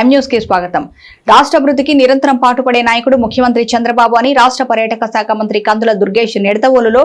కి స్వాగతం. రాష్ట్ర అభివృద్ధికి నిరంతరం పాటుపడే నాయకుడు ముఖ్యమంత్రి చంద్రబాబు అని రాష్ట్ర పర్యాటక శాఖ మంత్రి కందుల దుర్గేష్ నిడతవోలులో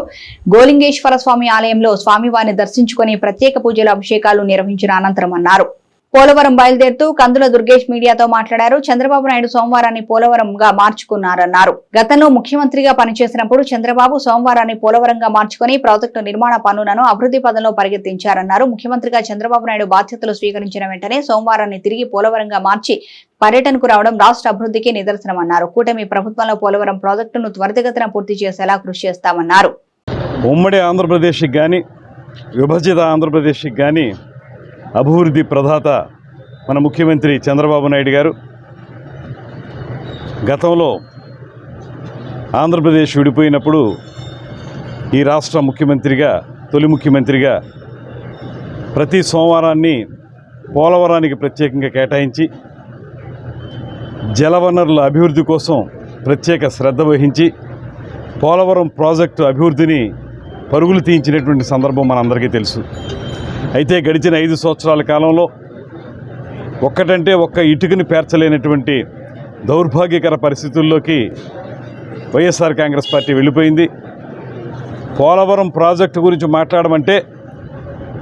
గోలింగేశ్వర స్వామి ఆలయంలో స్వామివారిని దర్శించుకుని ప్రత్యేక పూజలు అభిషేకాలు నిర్వహించిన అనంతరం అన్నారు. పోలవరం బయలుదేరుతూ కందుల దుర్గేష్ మీడియాతో మాట్లాడారు. చంద్రబాబు నాయుడు సోమవారాన్ని పోలవరంగా మార్చుకున్నారన్నారు. గతంలో ముఖ్యమంత్రిగా పనిచేసినప్పుడు చంద్రబాబు సోమవారాన్ని పోలవరంగా మార్చుకుని ప్రాజెక్టు నిర్మాణ పనులను అభివృద్ధి పదంలో పరిగెత్తించారన్నారు. ముఖ్యమంత్రిగా చంద్రబాబు నాయుడు బాధ్యతలు స్వీకరించిన వెంటనే సోమవారాన్ని తిరిగి పోలవరంగా మార్చి పర్యటనకు రావడం రాష్ట్ర అభివృద్ధికి నిదర్శనమన్నారు. కూటమి ప్రభుత్వంలో పోలవరం ప్రాజెక్టును త్వరితగతిన పూర్తి చేసేలా కృషి చేస్తామన్నారు. ఉమ్మడి ఆంధ్రప్రదేశ్కి కానీ విభజిత ఆంధ్రప్రదేశ్కి కానీ అభివృద్ధి ప్రదాత మన ముఖ్యమంత్రి చంద్రబాబు నాయుడు గారు. గతంలో ఆంధ్రప్రదేశ్ విడిపోయినప్పుడు ఈ రాష్ట్ర ముఖ్యమంత్రిగా తొలి ముఖ్యమంత్రిగా ప్రతి సోమవారాన్ని పోలవరానికి ప్రత్యేకంగా కేటాయించి జలవనరుల అభివృద్ధి కోసం ప్రత్యేక శ్రద్ధ వహించి పోలవరం ప్రాజెక్టు అభివృద్ధిని పరుగులు తీయించినటువంటి సందర్భం మనందరికీ తెలుసు. అయితే గడిచిన ఐదు సంవత్సరాల కాలంలో ఒక్కటంటే ఒక్క ఇటుకని పేర్చలేనటువంటి దౌర్భాగ్యకర పరిస్థితుల్లోకి వైఎస్ఆర్ కాంగ్రెస్ పార్టీ వెళ్ళిపోయింది. పోలవరం ప్రాజెక్టు గురించి మాట్లాడమంటే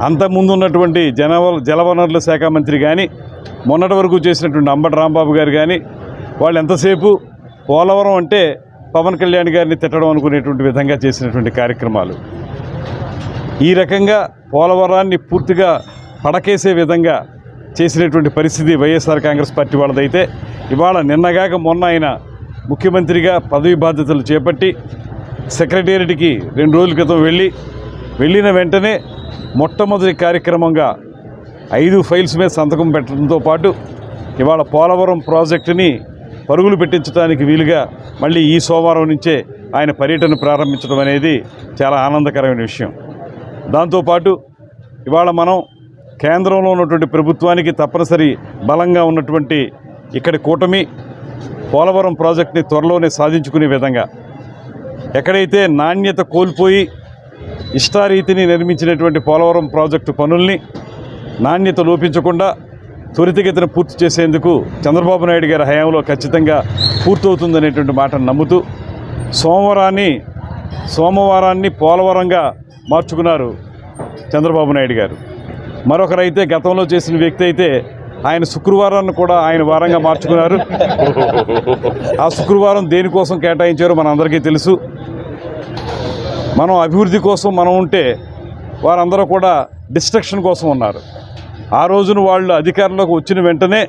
అంతకుముందు ఉన్నటువంటి జనవ జలవనరుల శాఖ మంత్రి కానీ మొన్నటి వరకు చేసినటువంటి అంబటి రాంబాబు గారు కానీ వాళ్ళు ఎంతసేపు పోలవరం అంటే పవన్ కళ్యాణ్ గారిని తిట్టడం అనుకునేటువంటి విధంగా చేసినటువంటి కార్యక్రమాలు. ఈ రకంగా పోలవరాన్ని పూర్తిగా పడకేసే విధంగా చేసినటువంటి పరిస్థితి వైఎస్ఆర్ కాంగ్రెస్ పార్టీ వాళ్ళదైతే. ఇవాళ నిన్నగాక మొన్న ఆయన ముఖ్యమంత్రిగా పదవి బాధ్యతలు చేపట్టి సెక్రటేరియట్కి రెండు రోజుల క్రితం వెళ్ళి వెళ్ళిన వెంటనే మొట్టమొదటి కార్యక్రమంగా ఐదు ఫైల్స్ మీద సంతకం పెట్టడంతో పాటు ఇవాళ పోలవరం ప్రాజెక్టుని పరుగులు పెట్టించడానికి వీలుగా మళ్ళీ ఈ సోమవారం నుంచే ఆయన పర్యటన ప్రారంభించడం అనేది చాలా ఆనందకరమైన విషయం. దాంతోపాటు ఇవాళ మనం కేంద్రంలో ఉన్నటువంటి ప్రభుత్వానికి తప్పనిసరి బలంగా ఉన్నటువంటి ఇక్కడి కూటమి పోలవరం ప్రాజెక్ట్ని త్వరలోనే సాధించుకునే విధంగా ఎక్కడైతే నాణ్యత కోల్పోయి ఇష్టారీతిని నిర్మించినటువంటి పోలవరం ప్రాజెక్టు పనుల్ని నాణ్యత లోపించకుండా త్వరితగతిన పూర్తి చేసేందుకు చంద్రబాబు నాయుడు గారి హయాంలో ఖచ్చితంగా పూర్తవుతుందనేటువంటి మాటను నమ్ముతూ సోమవారాన్ని సోమవారాన్ని పోలవరంగా మార్చుకున్నారు చంద్రబాబు నాయుడు గారు. మరొకరైతే గతంలో చేసిన వ్యక్తి అయితే ఆయన శుక్రవారాన్ని కూడా ఆయన వారంగా మార్చుకున్నారు. ఆ శుక్రవారం దేనికోసం కేటాయించారో మనందరికీ తెలుసు. మనం అభివృద్ధి కోసం మనం ఉంటే వారందరూ కూడా డిస్ట్రక్షన్ కోసం ఉన్నారు. ఆ రోజున వాళ్ళు అధికారంలోకి వచ్చిన వెంటనే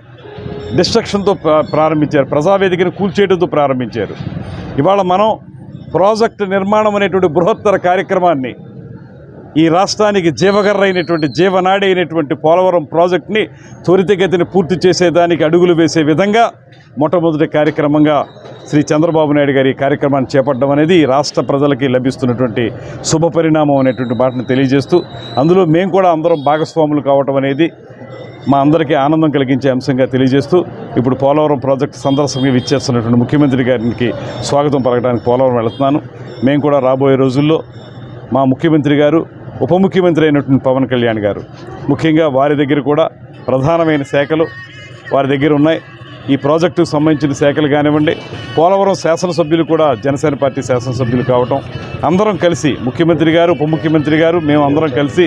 డిస్ట్రక్షన్తో ప్రారంభించారు. ప్రజావేదికను కూల్చేయడంతో ప్రారంభించారు. ఇవాళ మనం ప్రాజెక్టు నిర్మాణం అనేటువంటి బృహత్తర కార్యక్రమాన్ని ఈ రాష్ట్రానికి జీవగర్ర అయినటువంటి జీవనాడి అయినటువంటి పోలవరం ప్రాజెక్ట్ని త్వరితగతిని పూర్తి చేసేదానికి అడుగులు వేసే విధంగా మొట్టమొదటి కార్యక్రమంగా శ్రీ చంద్రబాబు నాయుడు గారి ఈ కార్యక్రమాన్ని చేపట్టడం అనేది ఈ రాష్ట్ర ప్రజలకి లభిస్తున్నటువంటి శుభ పరిణామం అనేటువంటి మాటను తెలియజేస్తూ అందులో మేము కూడా అందరం భాగస్వాములు కావటం అనేది మా అందరికీ ఆనందం కలిగించే అంశంగా తెలియజేస్తూ ఇప్పుడు పోలవరం ప్రాజెక్టు సందర్శనగా విచ్చేస్తున్నటువంటి ముఖ్యమంత్రి గారికి స్వాగతం పలకడానికి పోలవరం వెళుతున్నాను. మేము కూడా రాబోయే రోజుల్లో మా ముఖ్యమంత్రి గారు ఉప ముఖ్యమంత్రి అయినటువంటి పవన్ కళ్యాణ్ గారు. ముఖ్యంగా వారి దగ్గర కూడా ప్రధానమైన శాఖలు వారి దగ్గర ఉన్నాయి. ఈ ప్రాజెక్టుకు సంబంధించిన శాఖలు కానివ్వండి పోలవరం శాసనసభ్యులు కూడా జనసేన పార్టీ శాసనసభ్యులు కావటం అందరం కలిసి ముఖ్యమంత్రి గారు ఉప ముఖ్యమంత్రి గారు మేము అందరం కలిసి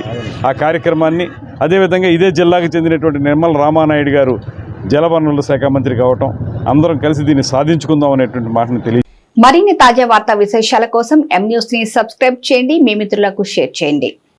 ఆ కార్యక్రమాన్ని అదేవిధంగా ఇదే జిల్లాకు చెందినటువంటి నిర్మల రామానాయుడు గారు జలవనరుల శాఖ మంత్రి కావటం అందరం కలిసి దీన్ని సాధించుకుందాం అనేటువంటి మాటను తెలియ మరిన్ని తాజా వార్తా విశేషాల కోసం ఎం న్యూస్ని సబ్స్క్రైబ్ చేయండి మీ మిత్రులకు షేర్ చేయండి.